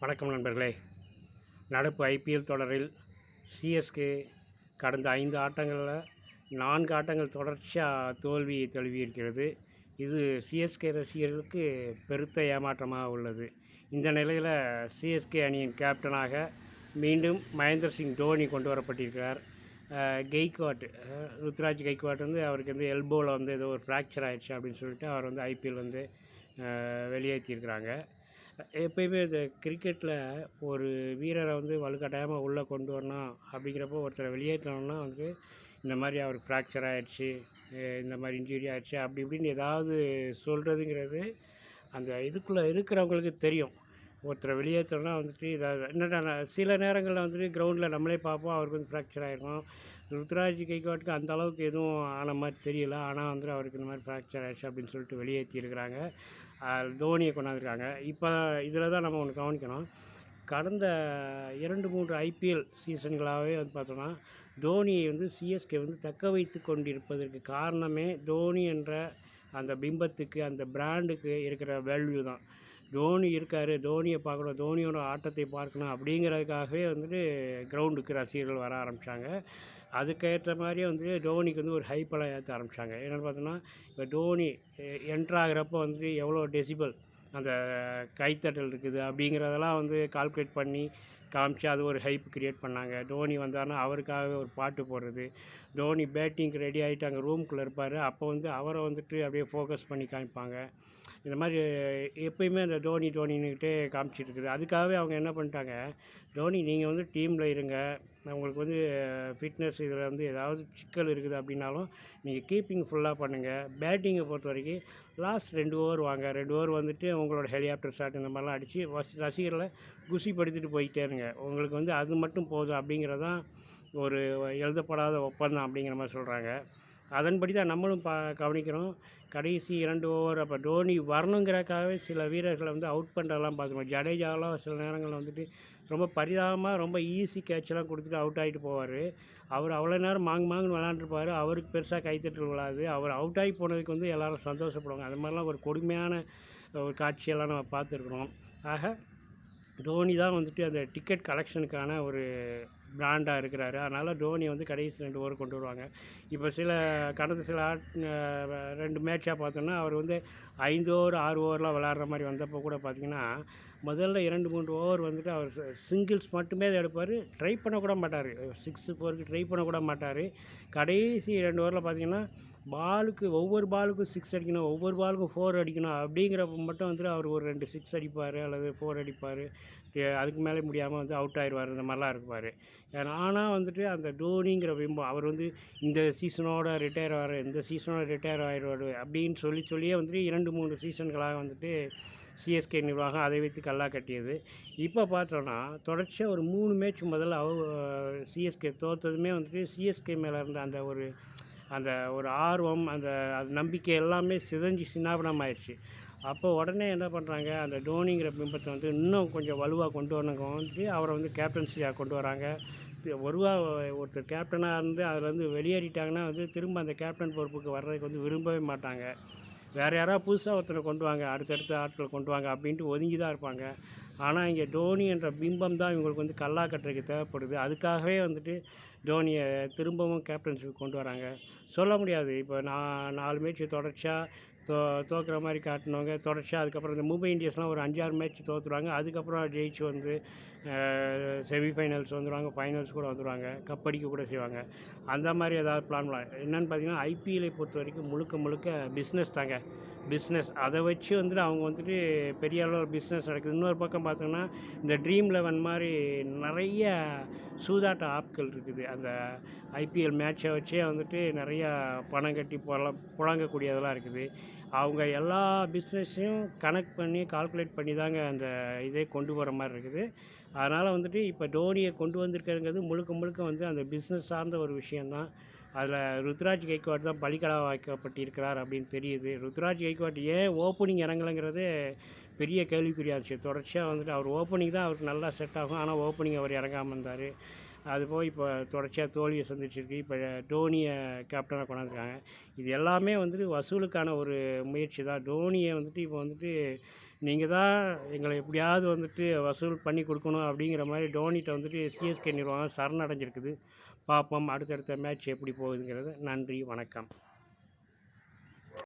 வணக்கம் நண்பர்களே. நடப்பு ஐபிஎல் தொடரில் சிஎஸ்கே கடந்த ஐந்து ஆட்டங்களில் நான்கு ஆட்டங்கள் தொடர்ச்சியாக தோல்வி தழுவியிருக்கிறது. இது சிஎஸ்கே ரசிகர்களுக்கு பெருத்த ஏமாற்றமாக உள்ளது. இந்த நிலையில் சிஎஸ்கே அணியின் கேப்டனாக மீண்டும் மகேந்திர சிங் தோனி கொண்டு வரப்பட்டிருக்கிறார். கெய்க்வாட் ருத்ராஜ் கெய்க்வாட் வந்து அவருக்கு வந்து எல்போவில் வந்து ஏதோ ஒரு ஃப்ராக்சர் ஆயிடுச்சு அப்படின்னு சொல்லிட்டு அவர் வந்து ஐபிஎல் வந்து வெளியேற்றியிருக்கிறாங்க. எப்பயுமே இந்த கிரிக்கெட்டில் ஒரு வீரரை வந்து வலுக்கட்டாயமாக உள்ளே கொண்டு வரணும் அப்படிங்கிறப்போ ஒருத்தரை வெளியேற்றணும்னா வந்து இந்த மாதிரி அவர் ஃப்ராக்சர் ஆகிடுச்சு இந்த மாதிரி இன்ஜுரி ஆயிடுச்சு அப்படி இப்படின்னு ஏதாவது சொல்கிறதுங்கிறது அந்த இதுக்குள்ளே இருக்கிறவங்களுக்கு தெரியும். ஒருத்தரை வெளியேற்றோன்னா வந்துட்டு இதாக என்னடா சில நேரங்களில் வந்துட்டு கிரவுண்டில் நம்மளே பார்ப்போம் அவருக்கு வந்து ஃப்ராக்சர் ஆகிருக்கும் ருத்ராஜ் கைகோட்டுக்கு அந்த அளவுக்கு எதுவும் ஆன மாதிரி தெரியல. ஆனால் வந்துட்டு அவருக்கு இந்த மாதிரி ஃப்ராக்சர் ஆயிடுச்சு அப்படின்னு சொல்லிட்டு வெளியேற்றிருக்கிறாங்க தோனியை கொண்டாந்துருக்காங்க. இப்போ இதில் தான் நம்ம ஒன்று கவனிக்கணும். கடந்த இரண்டு மூன்று ஐபிஎல் சீசன்களாகவே வந்து பார்த்தோன்னா தோனியை வந்து சிஎஸ்கே வந்து தக்க வைத்து கொண்டிருப்பதற்கு காரணமே தோனி என்ற அந்த பிம்பத்துக்கு அந்த பிராண்டுக்கு இருக்கிற வேல்யூ தான். தோனி இருக்கார் தோனியை பார்க்கணும் தோனியோட ஆட்டத்தை பார்க்கணும் அப்படிங்கிறதுக்காகவே வந்துட்டு கிரவுண்டுக்கு ரசிகர்கள் வர ஆரம்பித்தாங்க அதுக்கேற்ற மாதிரியே வந்து தோனிக்கு வந்து ஒரு ஹைப்பெல்லாம் ஏற்ற ஆரம்பித்தாங்க என்னென்னு பார்த்தோன்னா இப்போ தோனி என்ட்ராகிறப்போ வந்துட்டு எவ்வளோ டெசிபல் அந்த கைத்தட்டல் இருக்குது அப்படிங்கிறதெல்லாம் வந்து கால்குலேட் பண்ணி காமிச்சு அது ஒரு ஹைப் க்ரியேட் பண்ணாங்க. தோனி வந்தாருன்னா அவருக்காகவே ஒரு பாட்டு போடுறது. தோனி பேட்டிங்க்கு ரெடி ஆகிட்டு அங்கே ரூம்குள்ளே இருப்பார். அப்போ வந்து அவரை வந்துட்டு அப்படியே ஃபோக்கஸ் பண்ணி காமிப்பாங்க. இந்த மாதிரி எப்பயுமே அந்த தோனி தோனின்னுக்கிட்டே காமிச்சிட்டு இருக்குது. அதுக்காகவே அவங்க என்ன பண்ணிட்டாங்க தோனி நீங்கள் வந்து டீமில் இருங்க. உங்களுக்கு வந்து ஃபிட்னஸ் இதில் வந்து ஏதாவது சிக்கல் இருக்குது அப்படின்னாலும் நீங்கள் கீப்பிங் ஃபுல்லாக பண்ணுங்கள் பேட்டிங்கை பொறுத்த வரைக்கும் லாஸ்ட் ரெண்டு ஓவர் வாங்க. ரெண்டு ஓவர் வந்துட்டு உங்களோட ஹெலிகாப்டர் ஷாட் இந்த மாதிரிலாம் அடித்து வஸ் ரசிகர்களை குசிப்படுத்திட்டு போயிட்டே இருங்க. உங்களுக்கு வந்து அது மட்டும் போதும் அப்படிங்கிறதான் ஒரு எழுதப்படாத ஒப்பந்தம் அப்படிங்கிற மாதிரி சொல்கிறாங்க அதன்படி தான் நம்மளும் பா கவனிக்கிறோம். கடைசி இரண்டு ஓவர் அப்போ தோனி வரணுங்கிறக்காகவே சில வீரர்களை வந்து அவுட் பண்ணுறதெல்லாம் பார்த்துருவோம் ஜடேஜாலாம் சில நேரங்களில் வந்துட்டு ரொம்ப பரிதாபமாக ரொம்ப ஈஸி கேட்செல்லாம் கொடுத்துட்டு அவுட் ஆகிட்டு போவார். அவர் அவ்வளோ நேரம் மாங்கு மாங்குன்னு விளாண்டுருப்பார். அவருக்கு பெருசாக கைத்தட்டு விழாது. அவர் அவுட் ஆகி போனதுக்கு வந்து எல்லோரும் சந்தோஷப்படுவாங்க. அது மாதிரிலாம் ஒரு கொடுமையான ஒரு காட்சியெல்லாம் நம்ம பார்த்துருக்குறோம். ஆக தோனி தான் வந்துட்டு அந்த டிக்கெட் கலெக்ஷனுக்கான ஒரு பிராண்டாக இருக்கிறாரு. அதனால் தோனி வந்து கடைசி ரெண்டு ஓவர் கொண்டு வருவாங்க. இப்போ சில கடந்த சில ஆட் ரெண்டு மேட்சாக பார்த்தோன்னா அவர் வந்து ஐந்து ஓவர் ஆறு ஓவர்லாம் விளாட்ற மாதிரி வந்தப்போ கூட பார்த்தீங்கன்னா முதல்ல இரண்டு மூன்று ஓவர் வந்துட்டு அவர் சிங்கிள்ஸ் மட்டுமே எடுப்பார். ட்ரை பண்ணக்கூட மாட்டார். சிக்ஸு ஃபோருக்கு ட்ரை பண்ணக்கூட மாட்டார். கடைசி ரெண்டு ஓவரில் பார்த்தீங்கன்னா பாலுக்கு ஒவ்வொரு பாலுக்கும் சிக்ஸ் அடிக்கணும் ஒவ்வொரு பாலுக்கும் ஃபோர் அடிக்கணும் அப்படிங்கிறப்ப மட்டும் வந்துட்டு அவர் ஒரு ரெண்டு சிக்ஸ் அடிப்பார் அல்லது ஃபோர் அடிப்பார். அதுக்கு மேலே முடியாமல் வந்து அவுட் ஆயிடுவார் இந்த மாதிரிலாம் இருப்பார். ஆனால் வந்துட்டு அந்த தோனிங்கிற பிம்பம் அவர் வந்து இந்த சீசனோட ரிட்டையர் ஆகிற இந்த சீசனோட ரிட்டையர் ஆகிடுவார் அப்படின்னு சொல்லி சொல்லியே வந்துட்டு இரண்டு மூணு சீசன்களாக வந்துட்டு சிஎஸ்கே நிர்வாகம் அதை வைத்து கல்லா கட்டியது. இப்போ பார்த்தோன்னா தொடர்ச்சியாக ஒரு மூணு மேட்ச் முதல்ல அவ சிஎஸ்கே தோற்றதுமே வந்துட்டு சிஎஸ்கே மேலே இருந்த அந்த ஒரு அந்த ஒரு ஆர்வம் அந்த அது நம்பிக்கை எல்லாமே சிதஞ்சு சின்னாபனம் ஆயிடுச்சு அப்போ உடனே என்ன பண்ணுறாங்க அந்த டோனிங்கிற பிம்பத்தை வந்து இன்னும் கொஞ்சம் வலுவாக கொண்டு வரணுங்க வந்து அவரை வந்து கேப்டன்சியாக கொண்டு வராங்க. ஒருவா ஒருத்தர் கேப்டனாக இருந்து அதில் வந்து வெளியேறிட்டாங்கன்னா வந்து திரும்ப அந்த கேப்டன் பொறுப்புக்கு வர்றதுக்கு வந்து விரும்பவே மாட்டாங்க. வேறு யாராவது புதுசாக ஒருத்தரை கொண்டு வாங்க அடுத்தடுத்த ஆட்களை கொண்டு வாங்க அப்படின்ட்டு ஒதுங்கி தான் இருப்பாங்க. ஆனால் இங்கே தோனி என்ற பிம்பம் தான் இவங்களுக்கு வந்து கல்லா கட்டுறதுக்கு தேவைப்படுது. அதுக்காகவே வந்துட்டு தோனியை திரும்பவும் கேப்டன்ஷிப் கொண்டு வராங்க. சொல்ல முடியாது. இப்போ நான் நாலு மேட்ச் தொடர்ச்சியாக தோ தோக்குற மாதிரி காட்டினவங்க. தொடர்ச்சியாக அதுக்கப்புறம் இந்த மும்பை இந்தியன்ஸ்லாம் ஒரு அஞ்சாறு மேட்ச் தோற்றுருவாங்க அதுக்கப்புறம் ஜெயிச்சு வந்து செமிஃபைனல்ஸ் வந்துடுவாங்க ஃபைனல்ஸ் கூட வந்துடுவாங்க கப் அடிக்க கூட செய்வாங்க. அந்த மாதிரி ஏதாவது பிளான் என்னென்னு பார்த்தீங்கன்னா ஐபிஎல்லை பொறுத்த வரைக்கும் முழுக்க முழுக்க பிஸ்னஸ் தாங்க. பிஸ்னஸ் அதை வச்சு வந்துட்டு அவங்க வந்துட்டு பெரிய அளவில் பிஸ்னஸ் நடக்குது. இன்னொரு பக்கம் பார்த்தோம்னா இந்த ட்ரீம் லெவன் மாதிரி நிறைய சூதாட்ட ஆப்கள் இருக்குது. அந்த ஐபிஎல் மேட்சை வச்சே வந்துட்டு நிறையா பணம் கட்டி புல புழங்கக்கூடியதெல்லாம் இருக்குது. அவங்க எல்லா பிஸ்னஸையும் கனெக்ட் பண்ணி கால்குலேட் பண்ணி தாங்க அந்த இதே கொண்டு போகிற மாதிரி இருக்குது. அதனால் வந்துட்டு இப்போ தோனியை கொண்டு வந்திருக்கிறங்கிறது முழுக்க முழுக்க வந்து அந்த பிஸ்னஸ் சார்ந்த ஒரு விஷயந்தான் அதில் ருத்ராஜ் கெய்க்வாட் தான் பலிக்கடா வைக்கப்பட்டிருக்கிறார் அப்படின்னு தெரியுது. ருத்ராஜ் கெய்க்வாட் ஏன் ஓப்பனிங் இறங்கலைங்கிறது பெரிய கேள்விக்குறியாக இருந்துச்சு. தொடர்ச்சியாக வந்துட்டு அவர் ஓப்பனிங் தான் அவருக்கு நல்லா செட் ஆகும். ஆனால் ஓப்பனிங் அவர் இறங்காமல் இருந்தார். அது போய் இப்போ தொடர்ச்சியாக தோல்வியை சந்திச்சிருக்கு. இப்போ டோனியை கேப்டனாக கொண்டாந்துருக்காங்க. இது எல்லாமே வந்துட்டு வசூலுக்கான ஒரு முயற்சி தான். டோனியை வந்துட்டு இப்போ வந்துட்டு நீங்கள் தான் எங்களை எப்படியாவது வந்துட்டு வசூல் பண்ணி கொடுக்கணும் அப்படிங்கிற மாதிரி டோனிகிட்ட வந்துட்டு சிஎஸ்கே நிர்வாகம் சரணடைஞ்சிருக்குது. பார்ப்போம். அடுத்தடுத்த மேட்ச் எப்படி போகுதுங்கிறது. நன்றி வணக்கம்.